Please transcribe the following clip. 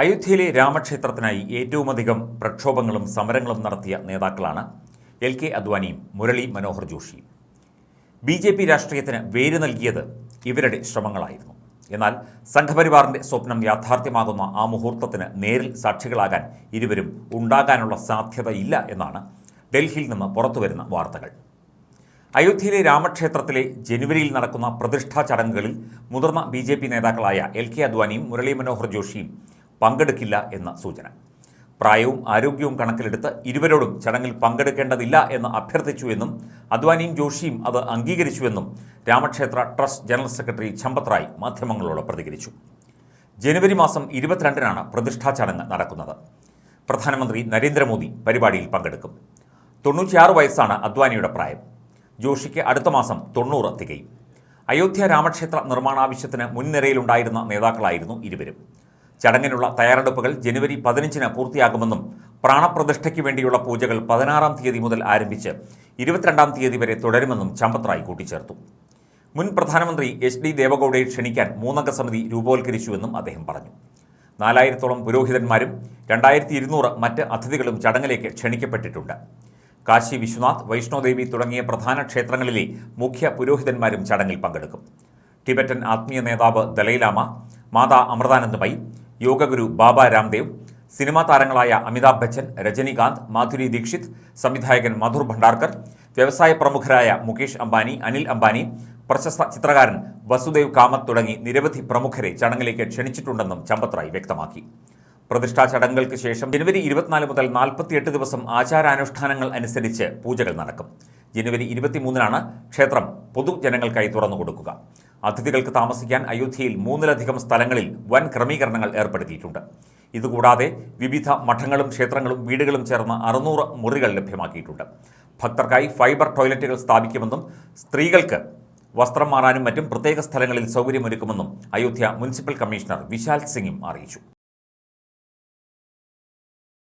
അയോധ്യയിലെ രാമക്ഷേത്രത്തിനായി ഏറ്റവുമധികം പ്രക്ഷോഭങ്ങളും സമരങ്ങളും നടത്തിയ നേതാക്കളാണ് എൽ കെ അദ്വാനിയും മുരളി മനോഹർ ജോഷിയും ബി ജെ പി രാഷ്ട്രീയത്തിന് വേര് നൽകിയത് ഇവരുടെ ശ്രമങ്ങളായിരുന്നു. എന്നാൽ സംഘപരിവാറിന്റെ സ്വപ്നം യാഥാർത്ഥ്യമാകുന്ന ആ മുഹൂർത്തത്തിന് നേരിൽ സാക്ഷികളാകാൻ ഇരുവരും ഉണ്ടാകാനുള്ള സാധ്യതയില്ല എന്നാണ് ഡൽഹിയിൽ നിന്ന് പുറത്തുവരുന്ന വാർത്തകൾ. അയോധ്യയിലെ രാമക്ഷേത്രത്തിലെ ജനുവരിയിൽ നടക്കുന്ന പ്രതിഷ്ഠാ ചടങ്ങുകളിൽ മുതിർന്ന ബി നേതാക്കളായ എൽ കെ അദ്വാനിയും മുരളി മനോഹർ ജോഷിയും പങ്കെടുക്കില്ല എന്ന സൂചന. പ്രായവും ആരോഗ്യവും കണക്കിലെടുത്ത് ഇരുവരോടും ചടങ്ങിൽ പങ്കെടുക്കേണ്ടതില്ല എന്ന് അഭ്യർത്ഥിച്ചുവെന്നും അദ്വാനിയും ജോഷിയും അത് അംഗീകരിച്ചുവെന്നും രാമക്ഷേത്ര ട്രസ്റ്റ് ജനറൽ സെക്രട്ടറി ചമ്പത്രായ് മാധ്യമങ്ങളോട് പ്രതികരിച്ചു. ജനുവരി മാസം ഇരുപത്തിരണ്ടിനാണ് പ്രതിഷ്ഠാ ചടങ്ങ് നടക്കുന്നത്. പ്രധാനമന്ത്രി നരേന്ദ്രമോദി പരിപാടിയിൽ പങ്കെടുക്കും. തൊണ്ണൂറ്റിയാറ് വയസ്സാണ് അദ്വാനിയുടെ പ്രായം. ജോഷിക്ക് അടുത്ത മാസം തൊണ്ണൂറ് തികയും. അയോധ്യ രാമക്ഷേത്ര നിർമ്മാണാവശ്യത്തിന് മുൻനിരയിലുണ്ടായിരുന്ന നേതാക്കളായിരുന്നു ഇരുവരും. ചടങ്ങിനുള്ള തയ്യാറെടുപ്പുകൾ ജനുവരി പതിനഞ്ചിന് പൂർത്തിയാകുമെന്നും പ്രാണപ്രതിഷ്ഠയ്ക്ക് വേണ്ടിയുള്ള പൂജകൾ പതിനാറാം തീയതി മുതൽ ആരംഭിച്ച് ഇരുപത്തിരണ്ടാം തീയതി വരെ തുടരുമെന്നും ചമ്പത്രായി കൂട്ടിച്ചേർത്തു. മുൻ പ്രധാനമന്ത്രി എച്ച് ഡി ദേവഗൌഡയെ ക്ഷണിക്കാൻ മൂന്നംഗ സമിതി രൂപവൽക്കരിച്ചുവെന്നും അദ്ദേഹം പറഞ്ഞു. നാലായിരത്തോളം പുരോഹിതന്മാരും രണ്ടായിരത്തി ഇരുന്നൂറ് മറ്റ് അതിഥികളും ചടങ്ങിലേക്ക് ക്ഷണിക്കപ്പെട്ടിട്ടുണ്ട്. കാശി വിശ്വനാഥ് വൈഷ്ണോദേവി തുടങ്ങിയ പ്രധാന ക്ഷേത്രങ്ങളിലെ മുഖ്യ പുരോഹിതന്മാരും ചടങ്ങിൽ പങ്കെടുക്കും. ടിബറ്റൻ ആത്മീയ നേതാവ് Dalai Lama Mata Amritanandamayi yoga guru Baba Ramdev cinema താരങ്ങളായ അമിതാഭ് ബച്ചൻ രജനികാന്ത് മാധുരി ദീക്ഷിത് സംവിധായകൻ മധുർ ഭണ്ഡാർക്കർ വ്യവസായ പ്രമുഖരായ മുകേഷ് അംബാനി അനിൽ അംബാനി പ്രശസ്ത ചിത്രകാരൻ വസുദേവ് കാമത്ത് തുടങ്ങി നിരവധി പ്രമുഖരെ ചടങ്ങിലേക്ക് ക്ഷണിച്ചിട്ടുണ്ടെന്നും ചമ്പത്രായി വ്യക്തമാക്കി. പ്രതിഷ്ഠാ ചടങ്ങുകൾക്ക് ശേഷം ജനുവരി ഇരുപത്തിനാല് മുതൽ നാൽപ്പത്തിയെട്ട് ദിവസം ആചാരാനുഷ്ഠാനങ്ങൾ അനുസരിച്ച് പൂജകൾ നടക്കും. ജനുവരി ഇരുപത്തിമൂന്നിനാണ് ക്ഷേത്രം പൊതുജനങ്ങൾക്കായി തുറന്നു കൊടുക്കുക അതിഥികൾക്ക് താമസിക്കാൻ അയോധ്യയിൽ മൂന്നിലധികം സ്ഥലങ്ങളിൽ വൻ ക്രമീകരണങ്ങൾ ഏർപ്പെടുത്തിയിട്ടുണ്ട്. ഇതുകൂടാതെ വിവിധ മഠങ്ങളും ക്ഷേത്രങ്ങളും വീടുകളും ചേർന്ന് അറുന്നൂറ് മുറികൾ ലഭ്യമാക്കിയിട്ടുണ്ട്. ഭക്തർക്കായി ഫൈബർ ടോയ്ലറ്റുകൾ സ്ഥാപിക്കുമെന്നും സ്ത്രീകൾക്ക് വസ്ത്രം മാറാനും മറ്റും പ്രത്യേക സ്ഥലങ്ങളിൽ സൗകര്യമൊരുക്കുമെന്നും അയോധ്യ മുനിസിപ്പൽ കമ്മീഷണർ വിശാൽ സിംഗും അറിയിച്ചു.